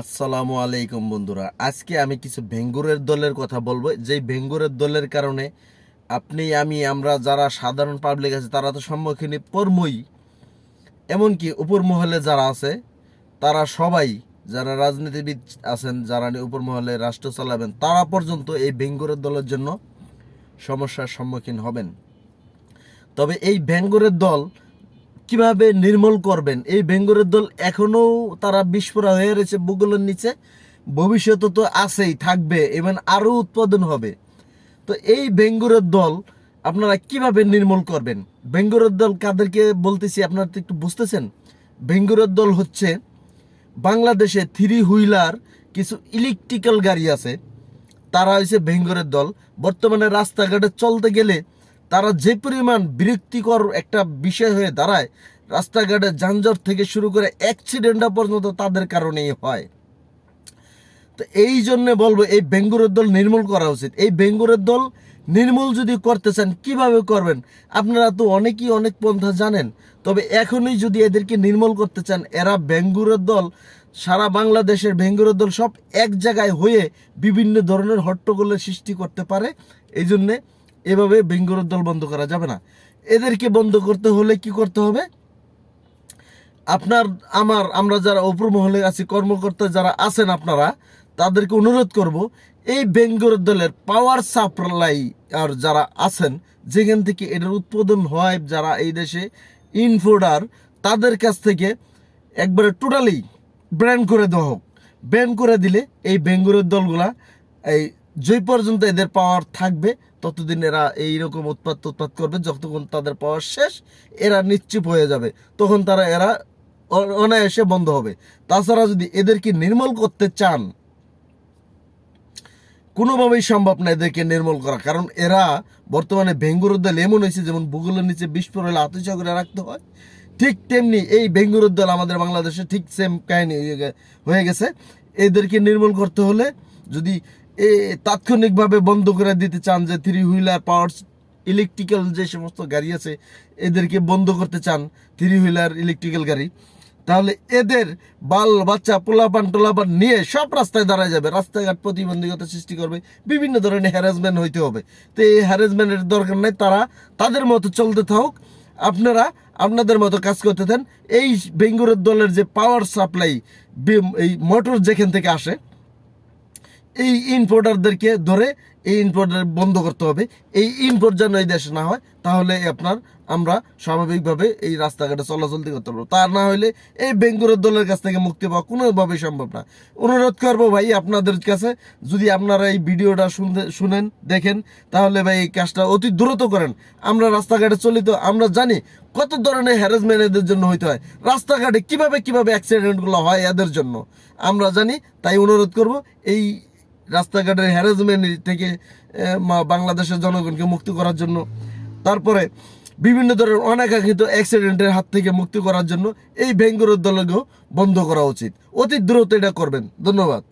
আসসালামু আলাইকুম বন্ধুরা। আজকে আমি কিছু ভেঙ্গুরের দলের কথা বলব। যেই ভেঙ্গুরের দলের কারণে আপনি, আমি, আমরা যারা সাধারণ পাবলিক আছে, তারা তো সম্মুখীন পড়মই এমনকি উপর মহলে যারা আছে, তারা সবাই, যারা রাজনীতিবিদ আছেন, যারা উপর মহলে রাষ্ট্র চালাবেন, তারা পর্যন্ত এই ভেঙ্গুরের দলের জন্য সমস্যার সম্মুখীন হবেন। তবে এই ভেঙ্গুরের দল কীভাবে নির্মূল করবেন? এই বেঙ্গরের দল এখনও তারা বিস্ফোরা হয়ে রয়েছে ভূগোলের নিচে। ভবিষ্যতে তো আছেই, থাকবে এবং আরও উৎপাদন হবে। তো এই বেঙ্গুরের দল আপনারা কীভাবে নির্মূল করবেন? বেঙ্গরের দল কাদেরকে বলতেছি, আপনারা তো একটু বুঝতেছেন? বেঙ্গুরের দল হচ্ছে বাংলাদেশে থ্রি হুইলার, কিছু ইলেকট্রিক্যাল গাড়ি আছে। তারা হয়েছে ভেঙ্গরের দল। বর্তমানে রাস্তাঘাটে চলতে গেলে তারা যে পরিমাণ বিরক্তিকর একটা বিষয় হয়ে দাঁড়ায়, রাস্তাঘাটে যানজট থেকে শুরু করে অ্যাক্সিডেন্টটা পর্যন্ত তাদের কারণেই হয়। তো এই জন্যে বলব, এই বেঙ্গুরের দল নির্মূল করা উচিত। এই বেঙ্গুরের দল নির্মূল যদি করতে চান, কীভাবে করবেন? আপনারা তো অনেকেই অনেক পন্থা জানেন, তবে এখনই যদি এদেরকে নির্মূল করতে চান, এরা বেঙ্গুরের দল, সারা বাংলাদেশের বেঙ্গুরের দল সব এক জায়গায় হয়ে বিভিন্ন ধরনের হট্টগোলের সৃষ্টি করতে পারে। এই জন্যে এভাবে বেঙ্গুরের দল বন্ধ করা যাবে না। এদেরকে বন্ধ করতে হলে কি করতে হবে? আপনার, আমার, আমরা যারা উপর মহলে আছি, কর্মকর্তা যারা আছেন আপনারা, তাদেরকে অনুরোধ করব, এই বেঙ্গর দলের পাওয়ার সাপ্লাই আর যারা আছেন, যেখান থেকে এটার উৎপাদন হয়, যারা এই দেশে ইনফোডার তাদের কাছ থেকে একবারে টোটালি ব্র্যান্ড করে দেওয়া হোক। ব্যান করে দিলে এই বেঙ্গরের দলগুলা এই যে পর্যন্ত এদের পাওয়ার থাকবে ততদিন এরা এইরকম উৎপাদ উৎপাদ করবে যতক্ষণ তাদের পাওয়ার শেষ, এরা নিশ্চিপ হয়ে যাবে। তখন তারা এরা অনায়াসে বন্ধ হবে। তাছাড়া যদি এদেরকে নির্মূল করতে চান, কোনোভাবেই সম্ভব না এদেরকে নির্মূল করা। কারণ এরা বর্তমানে ভেঙ্গুরের দল এমন হয়েছে, যেমন ভূগোলের নিচে বিস্ফোর হলে আতঙ্ক করে রাখতে হয়। ঠিক তেমনি এই বেঙ্গুরের দল আমাদের বাংলাদেশে ঠিক সেম কাহিনী হয়ে গেছে। এদেরকে নির্মূল করতে হলে যদি তাৎক্ষণিকভাবে বন্ধ করে দিতে চান যে থ্রি হুইলার পাওয়ার ইলেকট্রিক্যাল যে সমস্ত গাড়ি আছে, এদেরকে বন্ধ করতে চান থ্রি হুইলার ইলেকট্রিক্যাল গাড়ি, তাহলে এদের বাল, বাচ্চা, পোলাপান, টোলাপান নিয়ে সব রাস্তায় দাঁড়ায় যাবে। রাস্তাঘাট প্রতিবন্ধকতা সৃষ্টি করবে, বিভিন্ন ধরনের হ্যারাসমেন্ট হইতে হবে। তো এই হ্যারাসমেন্টের দরকার নাই, তারা তাদের মতো চলতে থাকুক। আপনারা আপনাদের মতো কাজ করতে থান এই বেঙ্গুরের দলের যে পাওয়ার সাপ্লাই এই মোটর যেখান থেকে আসে এই ইম্পোর্টারদেরকে ধরে এই ইম্পোর্টার বন্ধ করতে হবে। এই ইম্পোর্ট যেন এই দেশে না হয়, তাহলে আপনার আমরা স্বাভাবিকভাবে এই রাস্তাঘাটে চলাচলতি করতে পারব। তা না হলে এই বেঙ্গুরের দলের কাছ থেকে মুক্তি পাওয়া কোনোভাবেই সম্ভব না। অনুরোধ করব ভাই আপনাদের কাছে, যদি আপনারা এই ভিডিওটা শুনতে, শুনেন, দেখেন, তাহলে ভাই এই কাজটা অতি দ্রুত করেন। আমরা রাস্তাঘাটে চলি তো আমরা জানি কত ধরনের হ্যারাসমেন্ট এদের জন্য হইতে হয়। রাস্তাঘাটে কীভাবে কীভাবে অ্যাক্সিডেন্টগুলো হয় এদের জন্য। আমরা জানি, তাই অনুরোধ করব, এই রাস্তাঘাটের হ্যারাসমেন্ট থেকে বাংলাদেশের জনগণকে মুক্তি করার জন্য। তারপরে বিভিন্ন ধরনের অনাকাঙ্ক্ষিত অ্যাক্সিডেন্টের হাত থেকে মুক্তি করার জন্য এই ভেঙ্গুর দলকেও বন্ধ করা উচিত। অতি দ্রুত এটা করবেন। ধন্যবাদ।